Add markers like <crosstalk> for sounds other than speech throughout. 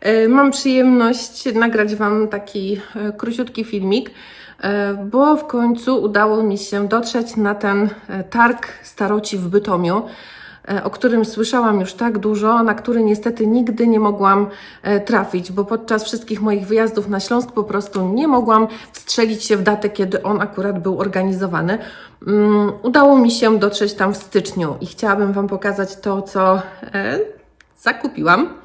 E, Mam przyjemność nagrać Wam taki e, króciutki filmik, e, bo w końcu udało mi się dotrzeć na ten targ staroci w Bytomiu, o którym słyszałam już tak dużo, na który niestety nigdy nie mogłam trafić, bo podczas wszystkich moich wyjazdów na Śląsk po prostu nie mogłam wstrzelić się w datę, kiedy on akurat był organizowany. Mm, Udało mi się dotrzeć tam w styczniu i chciałabym Wam pokazać to, co zakupiłam.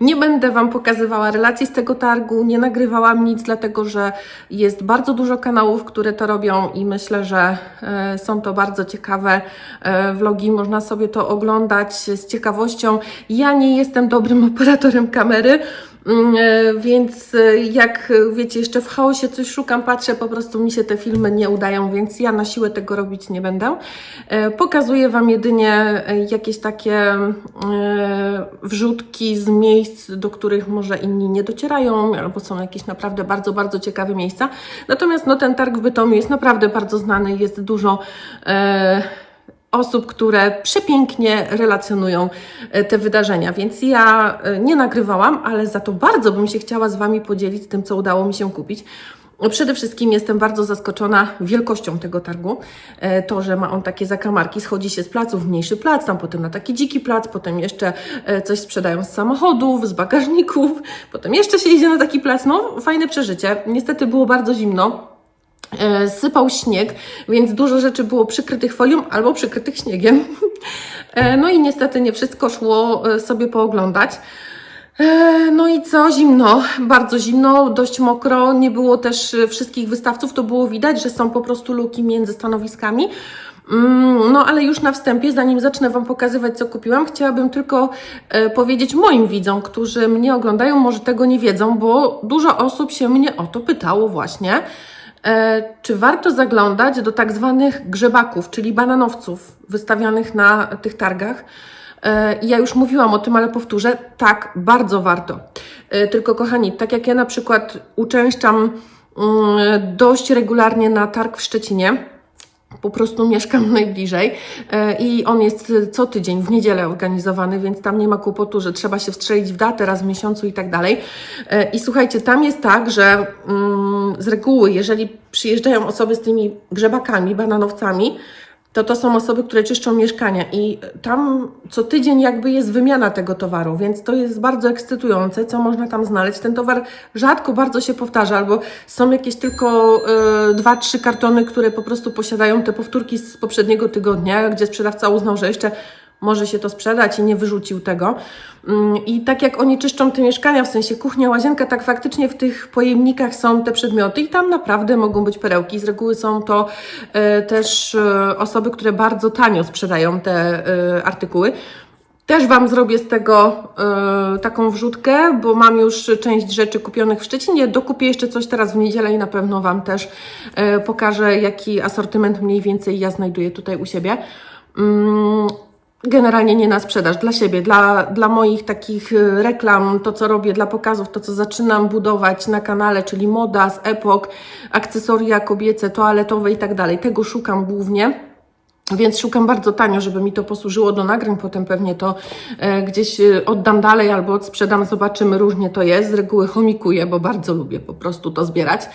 Nie będę Wam pokazywała relacji z tego targu, nie nagrywałam nic, dlatego że jest bardzo dużo kanałów, które to robią i myślę, że e, są to bardzo ciekawe e, vlogi. Można sobie to oglądać z ciekawością. Ja nie jestem dobrym <laughs> operatorem kamery. Mm, e, Więc e, jak wiecie, jeszcze w chaosie coś szukam, patrzę, po prostu mi się te filmy nie udają, więc ja na siłę tego robić nie będę. E, Pokazuję Wam jedynie jakieś takie wrzutki z miejsc, do których może inni nie docierają, albo są jakieś naprawdę bardzo, bardzo ciekawe miejsca. Natomiast no, ten targ w Bytomiu jest naprawdę bardzo znany, jest dużo osób, które przepięknie relacjonują e, te wydarzenia, więc ja e, nie nagrywałam, ale za to bardzo bym się chciała z Wami podzielić tym, co udało mi się kupić. Przede wszystkim jestem bardzo zaskoczona wielkością tego targu. E, To, że ma on takie zakamarki, schodzi się z placu w mniejszy plac, tam potem na taki dziki plac, potem jeszcze coś sprzedają z samochodów, z bagażników, potem jeszcze się idzie na taki plac. No, fajne przeżycie. Niestety było bardzo zimno. E, Sypał śnieg, więc dużo rzeczy było przykrytych folią albo przykrytych śniegiem. E, No i niestety nie wszystko szło e, sobie pooglądać. No i co? Zimno, bardzo zimno, dość mokro. Nie było też wszystkich wystawców, to było widać, że są po prostu luki między stanowiskami. Mm, No, ale już na wstępie, zanim zacznę Wam pokazywać, co kupiłam, chciałabym tylko powiedzieć moim widzom, którzy mnie oglądają, może tego nie wiedzą, bo dużo osób się mnie o to pytało właśnie. E, czy warto zaglądać do tak zwanych grzebaków, czyli bananowców wystawianych na tych targach? E, Ja już mówiłam o tym, ale powtórzę, tak, bardzo warto. E, Tylko kochani, tak jak ja na przykład uczęszczam mm, dość regularnie na targ w Szczecinie, po prostu mieszkam <laughs> najbliżej e, i on jest co tydzień w niedzielę organizowany, więc tam nie ma kłopotu, że trzeba się wstrzelić w datę raz w miesiącu i tak dalej. E, I słuchajcie, tam jest tak, że mm, z reguły, jeżeli przyjeżdżają osoby z tymi grzebakami, bananowcami, to to są osoby, które czyszczą mieszkania i tam co tydzień jakby jest wymiana tego towaru, więc to jest bardzo ekscytujące, co można tam znaleźć. Ten towar rzadko bardzo się powtarza, albo są jakieś tylko y, dwa, trzy kartony, które po prostu posiadają te powtórki z poprzedniego tygodnia, gdzie sprzedawca uznał, że jeszcze może się to sprzedać i nie wyrzucił tego. Mm, I tak jak oni czyszczą te mieszkania, w sensie kuchnia, łazienka, tak faktycznie w tych pojemnikach są te przedmioty i tam naprawdę mogą być perełki. Z reguły są to e, też e, osoby, które bardzo tanio sprzedają te e, artykuły. Też Wam zrobię z tego e, taką wrzutkę, bo mam już część rzeczy kupionych w Szczecinie. Dokupię jeszcze coś teraz w niedzielę i na pewno Wam też e, pokażę, jaki asortyment mniej więcej ja znajduję tutaj u siebie. Mm, Generalnie nie na sprzedaż, dla siebie, dla, dla moich takich y, reklam, to co robię, dla pokazów, to co zaczynam budować na kanale, czyli moda z epok, akcesoria kobiece, toaletowe i tak dalej. Tego szukam głównie. Więc szukam bardzo tanio, żeby mi to posłużyło do nagrań. Potem pewnie to e, gdzieś e, oddam dalej albo odsprzedam, zobaczymy, różnie to jest. Z reguły chomikuję, bo bardzo lubię po prostu to zbierać.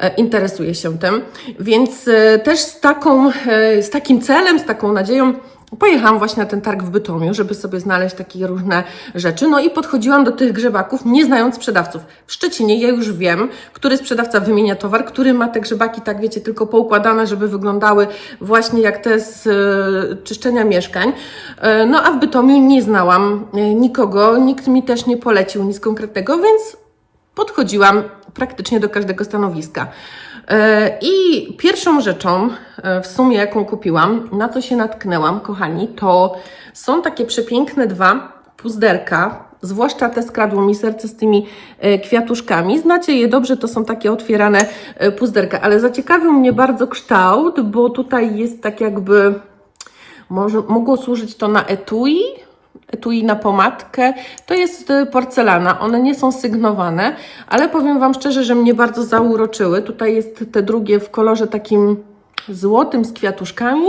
E, interesuję się tym. Więc e, też z, taką, e, z takim celem, z taką nadzieją Pojechałam właśnie na ten targ w Bytomiu, żeby sobie znaleźć takie różne rzeczy. No i podchodziłam do tych grzebaków, nie znając sprzedawców. W Szczecinie ja już wiem, który sprzedawca wymienia towar, który ma te grzebaki, tak wiecie, tylko poukładane, żeby wyglądały właśnie jak te z e, czyszczenia mieszkań. E, no a w Bytomiu nie znałam e, nikogo, nikt mi też nie polecił nic konkretnego, więc podchodziłam praktycznie do każdego stanowiska. E, I pierwszą rzeczą, e, w sumie jaką kupiłam, na co się natknęłam, kochani, to są takie przepiękne dwa puzderka, zwłaszcza te skradło mi serce z tymi e, kwiatuszkami. Znacie je dobrze, to są takie otwierane puzderka, ale zaciekawił mnie bardzo kształt, bo tutaj jest tak jakby, może, mogło służyć to na etui, etui na pomadkę. To jest y, porcelana, one nie są sygnowane, ale powiem Wam szczerze, że mnie bardzo zauroczyły. Tutaj jest te drugie w kolorze takim złotym z kwiatuszkami.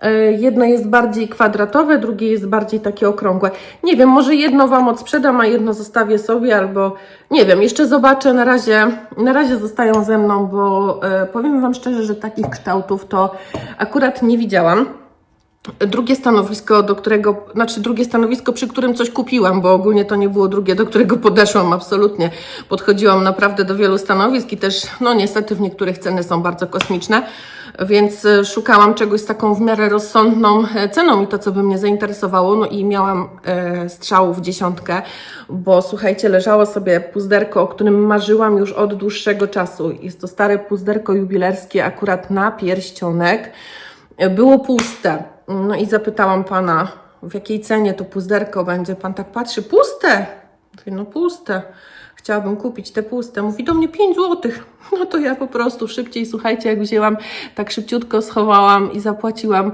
E, Jedno jest bardziej kwadratowe, drugie jest bardziej takie okrągłe. Nie wiem, może jedno Wam odsprzedam, a jedno zostawię sobie, albo nie wiem, jeszcze zobaczę. Na razie, na razie zostają ze mną, bo e, powiem Wam szczerze, że takich kształtów to akurat nie widziałam. Drugie stanowisko, do którego, znaczy drugie stanowisko, przy którym coś kupiłam, bo ogólnie to nie było drugie, do którego <laughs> podeszłam absolutnie. Podchodziłam naprawdę do wielu stanowisk i też, no niestety w niektórych ceny są bardzo kosmiczne, więc e, szukałam czegoś z taką w miarę rozsądną e, ceną i to, co by mnie zainteresowało, no i miałam e, w dziesiątkę, bo słuchajcie, leżało sobie puzderko, o którym marzyłam już od dłuższego czasu. Jest to stare puzderko jubilerskie akurat na pierścionek było puste. No i zapytałam pana, w jakiej cenie to puzderko będzie. Pan tak patrzy, puste. Mówię, no puste. Chciałabym kupić te puste. Mówi do mnie 5 złotych. <laughs> No to ja po prostu szybciej, słuchajcie, jak wzięłam, tak szybciutko schowałam i zapłaciłam.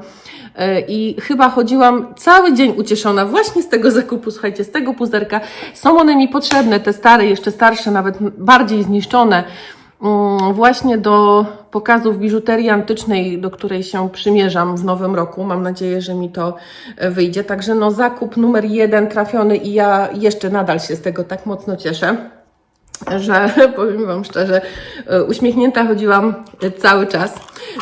E, I chyba chodziłam cały dzień ucieszona właśnie z tego zakupu, słuchajcie, z tego puzderka. Są one mi potrzebne, te stare, jeszcze starsze, nawet bardziej zniszczone mm, właśnie do pokazów biżuterii antycznej, do której się przymierzam w nowym roku. Mam nadzieję, że mi to e, wyjdzie. Także no zakup numer jeden trafiony i ja jeszcze nadal się z tego tak mocno cieszę że <laughs> powiem Wam szczerze, e, uśmiechnięta chodziłam cały czas.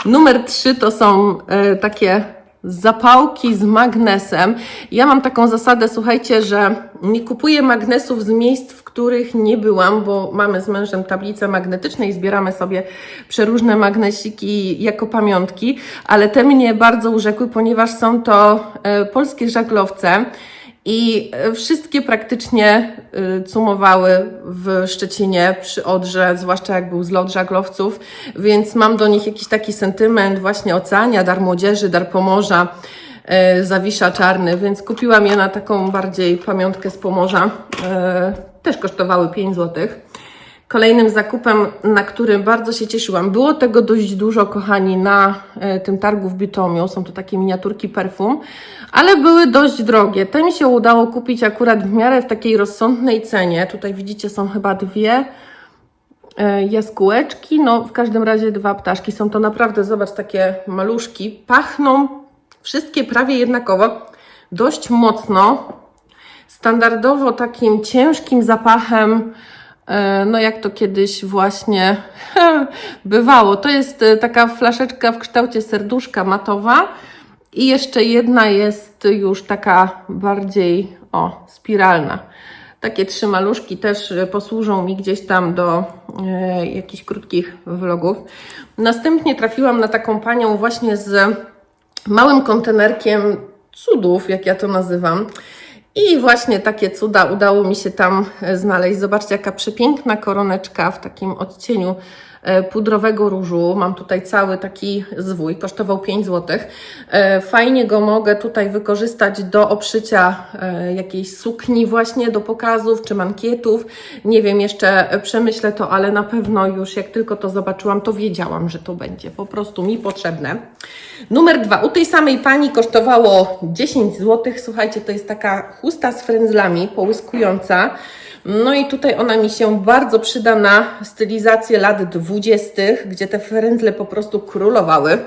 Numer trzy to są e, takie zapałki z magnesem. Ja mam taką zasadę, słuchajcie, że nie kupuję magnesów z miejsc, w których nie byłam, bo mamy z mężem tablicę magnetyczną i zbieramy sobie przeróżne magnesiki jako pamiątki, ale te mnie bardzo urzekły, ponieważ są to e, polskie żaglowce. I e, wszystkie praktycznie y, cumowały w Szczecinie przy Odrze, zwłaszcza jak był zlot żaglowców, więc mam do nich jakiś taki sentyment właśnie Oceania, Dar Młodzieży, Dar Pomorza, y, Zawisza Czarny, więc kupiłam je na taką bardziej pamiątkę z Pomorza. Też kosztowały 5 złotych. Kolejnym zakupem, na którym bardzo się cieszyłam, było tego dość dużo, kochani, na e, tym targu w Bytomiu. Są to takie miniaturki perfum, ale były dość drogie. Te mi się udało kupić akurat w miarę w takiej rozsądnej cenie. Tutaj widzicie, są chyba dwie e, jaskółeczki, no w każdym razie dwa ptaszki. Są to naprawdę, zobacz, takie maluszki. Pachną wszystkie prawie jednakowo, dość mocno, standardowo takim ciężkim zapachem, no jak to kiedyś właśnie <laughs> bywało. To jest e, taka flaszeczka w kształcie serduszka matowa i jeszcze jedna jest już taka bardziej, o, spiralna. Takie trzy maluszki też e, posłużą mi gdzieś tam do e, jakichś krótkich vlogów. Następnie trafiłam na taką panią właśnie z małym kontenerkiem cudów, jak ja to nazywam. I właśnie takie cuda udało mi się tam e, znaleźć. Zobaczcie, jaka przepiękna koroneczka w takim odcieniu e, pudrowego różu. Mam tutaj cały taki zwój, kosztował 5 zł. Fajnie go mogę tutaj wykorzystać do obszycia e, jakiejś sukni właśnie do pokazów czy mankietów. Nie wiem, jeszcze przemyślę to, ale na pewno już jak tylko to zobaczyłam, to wiedziałam, że to będzie po prostu mi potrzebne. Numer dwa. U tej samej pani kosztowało 10 zł. Słuchajcie, to jest taka chusta z frędzlami, połyskująca. No i tutaj ona mi się bardzo przyda na stylizację lat 20., gdzie te frędzle po prostu królowały.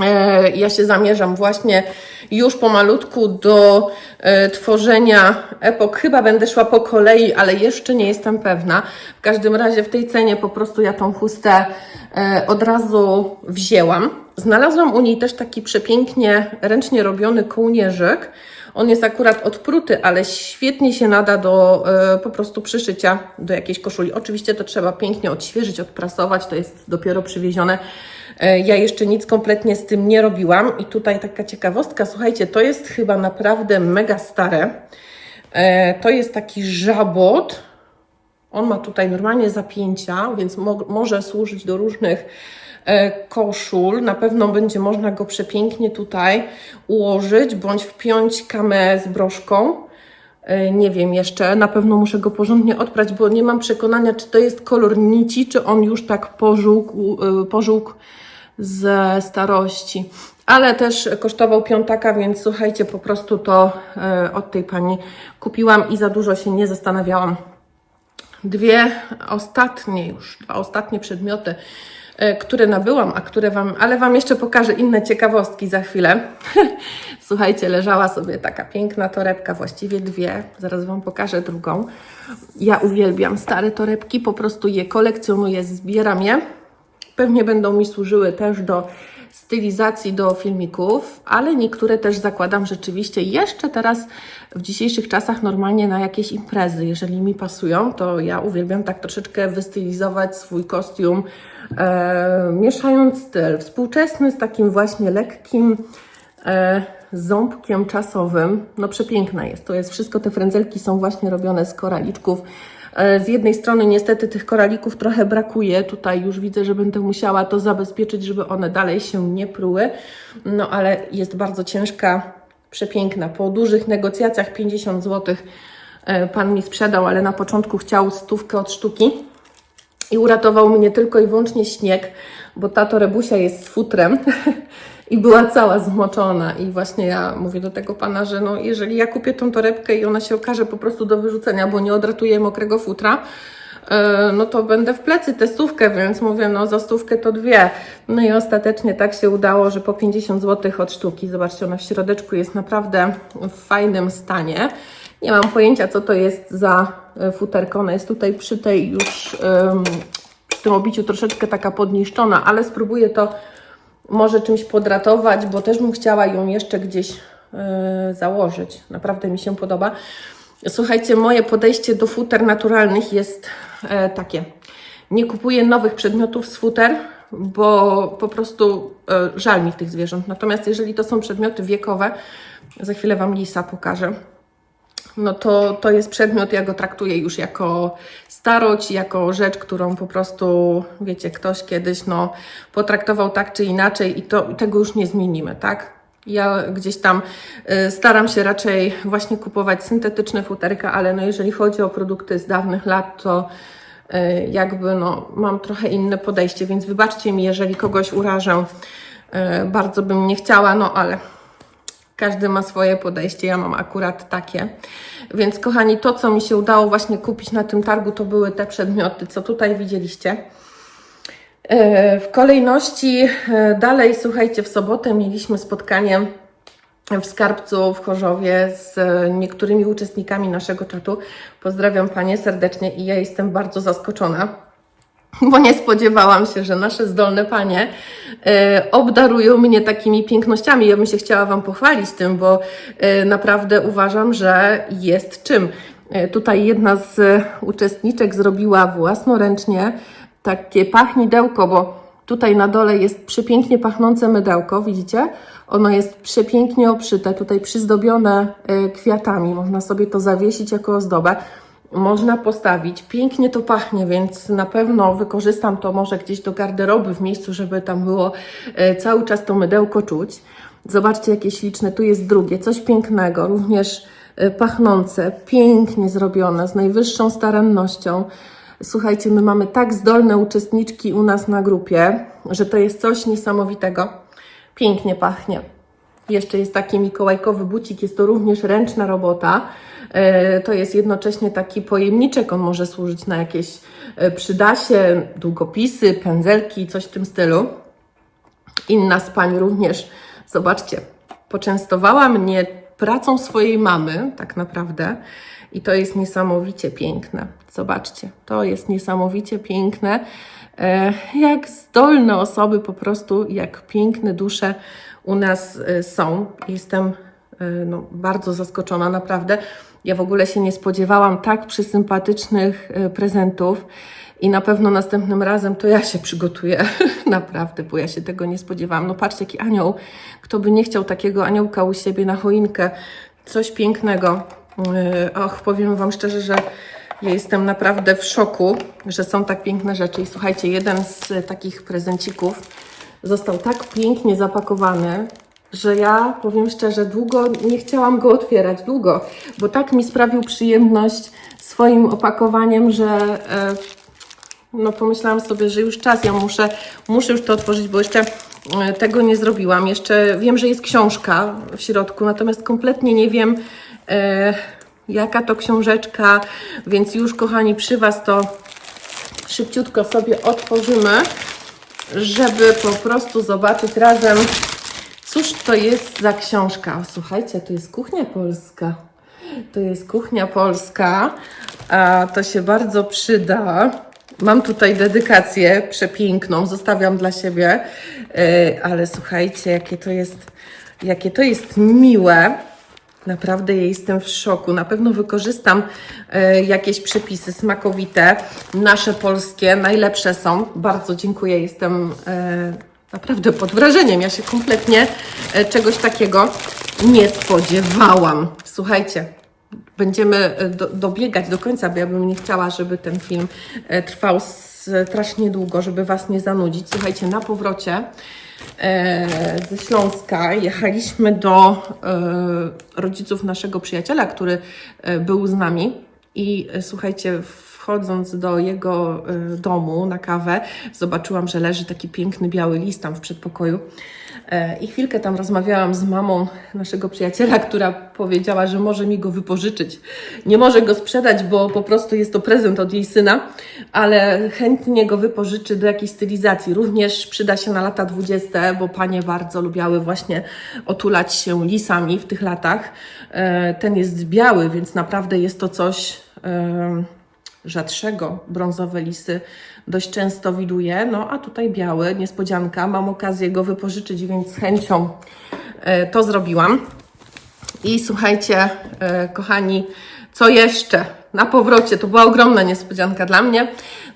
E, Ja się zamierzam właśnie już pomalutku do e, tworzenia epok. Chyba będę szła po kolei, ale jeszcze nie jestem pewna. W każdym razie w tej cenie po prostu ja tą chustę e, od razu wzięłam. Znalazłam u niej też taki przepięknie ręcznie robiony kołnierzyk. On jest akurat odpruty, ale świetnie się nada do e, po prostu przyszycia do jakiejś koszuli. Oczywiście to trzeba pięknie odświeżyć, odprasować, to jest dopiero przywiezione. E, ja jeszcze nic kompletnie z tym nie robiłam. I tutaj taka ciekawostka, słuchajcie, to jest chyba naprawdę mega stare. E, to jest taki żabot. On ma tutaj normalnie zapięcia, więc mo może służyć do różnych e, koszul. Na pewno będzie można go przepięknie tutaj ułożyć, bądź wpiąć kamę z broszką. E, Nie wiem jeszcze, na pewno muszę go porządnie odprać, bo nie mam przekonania, czy to jest kolor nici, czy on już tak pożółkł, e, pożółkł ze starości. Ale też kosztował piątaka, więc słuchajcie, po prostu to od tej pani kupiłam i za dużo się nie zastanawiałam. Dwie ostatnie już, dwa ostatnie przedmioty, e, które nabyłam, a które Wam, ale Wam jeszcze pokażę inne ciekawostki za chwilę. <laughs> Słuchajcie, leżała sobie taka piękna torebka, właściwie dwie, zaraz Wam pokażę drugą. Ja uwielbiam stare torebki, po prostu je kolekcjonuję, zbieram je. Pewnie będą mi służyły też do stylizacji do filmików, ale niektóre też zakładam rzeczywiście jeszcze teraz w dzisiejszych czasach normalnie na jakieś imprezy. Jeżeli mi pasują, to ja uwielbiam tak troszeczkę wystylizować swój kostium, e, mieszając styl współczesny z takim właśnie lekkim e, ząbkiem czasowym. No przepiękna jest. To jest wszystko, te frędzelki są właśnie robione z koraliczków. E, Z jednej strony niestety tych koralików trochę brakuje. Tutaj już widzę, że będę musiała to zabezpieczyć, żeby one dalej się nie pruły. No ale jest bardzo ciężka, przepiękna. Po dużych negocjacjach 50 zł pan mi sprzedał, ale na początku chciał stówkę od sztuki. I uratował mnie tylko i wyłącznie śnieg, bo ta torebusia jest z futrem <laughs> i była cała zmoczona. I właśnie ja mówię do tego pana, że no, jeżeli ja kupię tą torebkę i ona się okaże po prostu do wyrzucenia, bo nie odratuje mokrego futra, e, no to będę w plecy tę stówkę, więc mówię, no za stówkę to dwie. No i ostatecznie tak się udało, że po 50 zł od sztuki, zobaczcie, ona w środeczku jest naprawdę w fajnym stanie. Nie mam pojęcia, co to jest za e, futerko. Ona jest tutaj przy tej już, przy tym obiciu troszeczkę taka podniszczona, ale spróbuję to może czymś podratować, bo też bym chciała ją jeszcze gdzieś e, założyć. Naprawdę mi się podoba. Słuchajcie, moje podejście do futer naturalnych jest e, takie. Nie kupuję nowych przedmiotów z futer, bo po prostu e, żal mi tych zwierząt. Natomiast jeżeli to są przedmioty wiekowe, za chwilę Wam lisa pokażę, no to, to jest przedmiot, ja go traktuję już jako starość, jako rzecz, którą po prostu, wiecie, ktoś kiedyś no, potraktował tak czy inaczej i to, tego już nie zmienimy, tak? Ja gdzieś tam y, staram się raczej właśnie kupować syntetyczne futerka, ale no jeżeli chodzi o produkty z dawnych lat, to y, jakby no, mam trochę inne podejście, więc wybaczcie mi, jeżeli kogoś urażę. Y, bardzo bym nie chciała, no ale każdy ma swoje podejście, ja mam akurat takie. Więc kochani, to co mi się udało właśnie kupić na tym targu, to były te przedmioty, co tutaj widzieliście. E, W kolejności e, dalej, słuchajcie, w sobotę mieliśmy spotkanie w Skarbcu w Chorzowie z e, niektórymi uczestnikami naszego czatu. Pozdrawiam Panie serdecznie i ja jestem bardzo zaskoczona <laughs> bo nie spodziewałam się, że nasze zdolne panie e, obdarują mnie takimi pięknościami. Ja bym się chciała Wam pochwalić tym, bo e, naprawdę uważam, że jest czym. E, tutaj jedna z uczestniczek zrobiła własnoręcznie takie pachnidełko, bo tutaj na dole jest przepięknie pachnące mydełko, widzicie? Ono jest przepięknie obszyte, tutaj przyzdobione kwiatami. Można sobie to zawiesić jako ozdobę można postawić. Pięknie to pachnie, więc na pewno wykorzystam to może gdzieś do garderoby w miejscu, żeby tam było e, cały czas to mydełko czuć. Zobaczcie, jakie śliczne. Tu jest drugie, coś pięknego, również e, pachnące, pięknie zrobione, z najwyższą starannością. Słuchajcie, my mamy tak zdolne uczestniczki u nas na grupie, że to jest coś niesamowitego. Pięknie pachnie. Jeszcze jest taki mikołajkowy bucik, jest to również ręczna robota. E, To jest jednocześnie taki pojemniczek, on może służyć na jakieś e, przydasie, długopisy, pędzelki, coś w tym stylu. Inna z pań również, zobaczcie, poczęstowała mnie pracą swojej mamy, tak naprawdę. I to jest niesamowicie piękne. Zobaczcie, to jest niesamowicie piękne. E, Jak zdolne osoby, po prostu, jak piękne dusze u nas są. Jestem no, bardzo zaskoczona, naprawdę. Ja w ogóle się nie spodziewałam tak przysympatycznych e, prezentów. I na pewno następnym razem to ja się przygotuję, <laughs> naprawdę, bo ja się tego nie spodziewałam. No patrzcie, jaki anioł. Kto by nie chciał takiego aniołka u siebie na choinkę? Coś pięknego. Yy, Och, powiem Wam szczerze, że ja jestem naprawdę w szoku, że są tak piękne rzeczy. I słuchajcie, jeden z takich prezencików został tak pięknie zapakowany, że ja powiem szczerze, długo nie chciałam go otwierać, długo, bo tak mi sprawił przyjemność swoim opakowaniem, że e, no pomyślałam sobie, że już czas, ja muszę, muszę już to otworzyć, bo jeszcze e, tego nie zrobiłam. Jeszcze wiem, że jest książka w środku, natomiast kompletnie nie wiem, e, jaka to książeczka, więc już kochani, przy Was to szybciutko sobie otworzymy. żeby po prostu zobaczyć razem, cóż to jest za książka. O, słuchajcie, to jest kuchnia polska. To jest kuchnia polska, a to się bardzo przyda. Mam tutaj dedykację przepiękną, zostawiam dla siebie, Yy, ale słuchajcie, jakie to jest, jakie to jest miłe. Naprawdę jestem w szoku. Na pewno wykorzystam e, jakieś przepisy smakowite, nasze polskie, najlepsze są. Bardzo dziękuję, jestem e, naprawdę pod wrażeniem. Ja się kompletnie e, czegoś takiego nie spodziewałam. Słuchajcie, będziemy e, do, dobiegać do końca, bo ja bym nie chciała, żeby ten film e, trwał strasznie długo, żeby Was nie zanudzić. Słuchajcie, na powrocie ze Śląska jechaliśmy do rodziców naszego przyjaciela, który był z nami i słuchajcie, wchodząc do jego e, domu na kawę, zobaczyłam, że leży taki piękny biały list tam w przedpokoju. E, I chwilkę tam rozmawiałam z mamą naszego przyjaciela, która powiedziała, że może mi go wypożyczyć. Nie może go sprzedać, bo po prostu jest to prezent od jej syna, ale chętnie go wypożyczy do jakiejś stylizacji. Również przyda się na lata 20, bo panie bardzo lubiały właśnie otulać się lisami w tych latach. E, Ten jest biały, więc naprawdę jest to coś. Rzadszego brązowe lisy dość często widuję. No a tutaj biały, niespodzianka. Mam okazję go wypożyczyć, więc z chęcią e, to zrobiłam. I słuchajcie, e, kochani, co jeszcze? Na powrocie, to była ogromna niespodzianka dla mnie.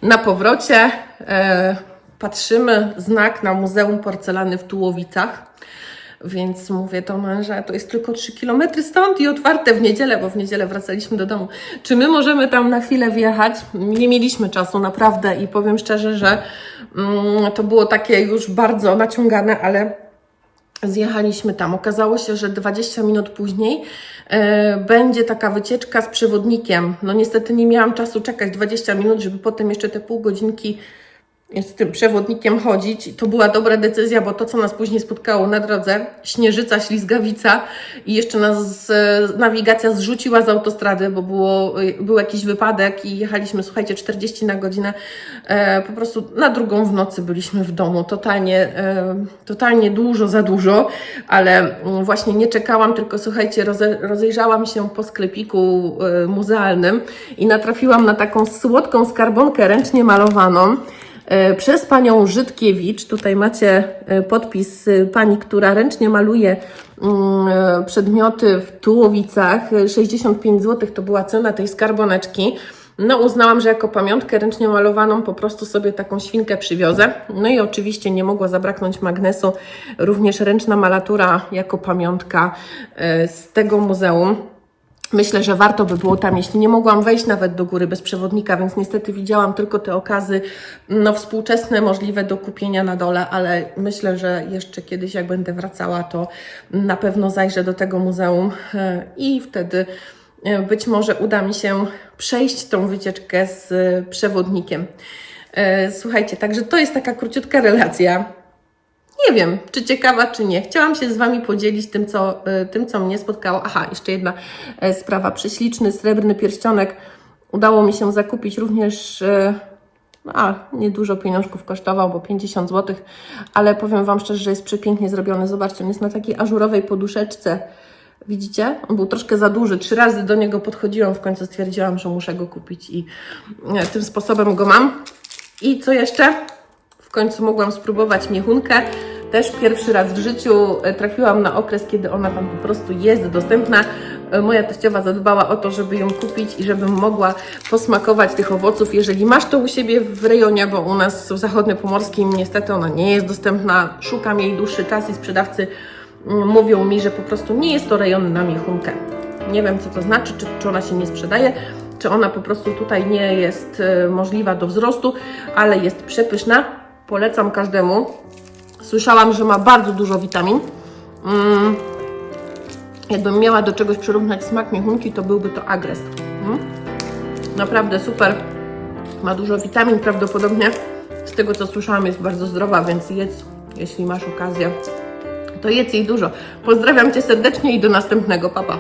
Na powrocie e, patrzymy znak na Muzeum Porcelany w Tułowicach. Więc mówię do męża, to jest tylko 3 km stąd i otwarte w niedzielę, bo w niedzielę wracaliśmy do domu. Czy my możemy tam na chwilę wjechać? Nie mieliśmy czasu, naprawdę, i powiem szczerze, że mm, to było takie już bardzo naciągane, ale Zjechaliśmy tam. Okazało się, że 20 minut później e, będzie taka wycieczka z przewodnikiem. No niestety nie miałam czasu czekać 20 minut, żeby potem jeszcze te pół godzinki z tym przewodnikiem chodzić. To była dobra decyzja, bo to, co nas później spotkało na drodze, śnieżyca, ślizgawica i jeszcze nas e, nawigacja zrzuciła z autostrady, bo było, e, był jakiś wypadek i jechaliśmy, słuchajcie, 40 na godzinę. E, po prostu na drugą w nocy byliśmy w domu. Totalnie, e, totalnie dużo, za dużo, ale mm, właśnie nie czekałam, tylko słuchajcie, roze, rozejrzałam się po sklepiku e, muzealnym i natrafiłam na taką słodką skarbonkę ręcznie malowaną e, przez panią Żydkiewicz. Tutaj macie e, podpis e, pani, która ręcznie maluje mm, e, przedmioty w Tułowicach. E, 65 zł to była cena tej skarboneczki. No, uznałam, że jako pamiątkę ręcznie malowaną po prostu sobie taką świnkę przywiozę. No i oczywiście nie mogło zabraknąć magnesu, również ręczna malatura jako pamiątka e, z tego muzeum. Myślę, że warto by było tam, jeśli nie mogłam wejść nawet do góry bez przewodnika, więc niestety widziałam tylko te okazy no, współczesne, możliwe do kupienia na dole, ale myślę, że jeszcze kiedyś, jak będę wracała, to na pewno zajrzę do tego muzeum e, i wtedy e, być może uda mi się przejść tą wycieczkę z e, przewodnikiem. Słuchajcie, także to jest taka króciutka relacja. Nie wiem, czy ciekawa, czy nie. Chciałam się z Wami podzielić tym, co, y, tym, co mnie spotkało. Aha, jeszcze jedna e, sprawa. Prześliczny, srebrny pierścionek udało mi się zakupić również. e, A, niedużo pieniążków kosztował, bo 50 zł, ale powiem Wam szczerze, że jest przepięknie zrobiony. Zobaczcie, on jest na takiej ażurowej poduszeczce. Widzicie? On był troszkę za duży. Trzy razy do niego podchodziłam, w końcu stwierdziłam, że muszę go kupić i e, tym sposobem go mam. I co jeszcze? W końcu mogłam spróbować miechunkę. Też pierwszy raz w życiu e, trafiłam na okres, kiedy ona tam po prostu jest dostępna. E, Moja teściowa zadbała o to, żeby ją kupić i żebym mogła posmakować tych owoców. Jeżeli masz to u siebie w rejonie, bo u nas w zachodniopomorskim niestety ona nie jest dostępna, szukam jej dłuższy czas i sprzedawcy mm, mówią mi, że po prostu nie jest to rejon na miechunkę. Nie wiem, co to znaczy, czy, czy ona się nie sprzedaje, czy ona po prostu tutaj nie jest e, możliwa do wzrostu, ale jest przepyszna. Polecam każdemu. Słyszałam, że ma bardzo dużo witamin. Mm. Jakbym miała do czegoś przyrównać smak miechunki, to byłby to agres. Mm. Naprawdę super. Ma dużo witamin, prawdopodobnie z tego co słyszałam jest bardzo zdrowa, więc jedz, jeśli masz okazję, to jedz jej dużo. Pozdrawiam Cię serdecznie i do następnego, papa.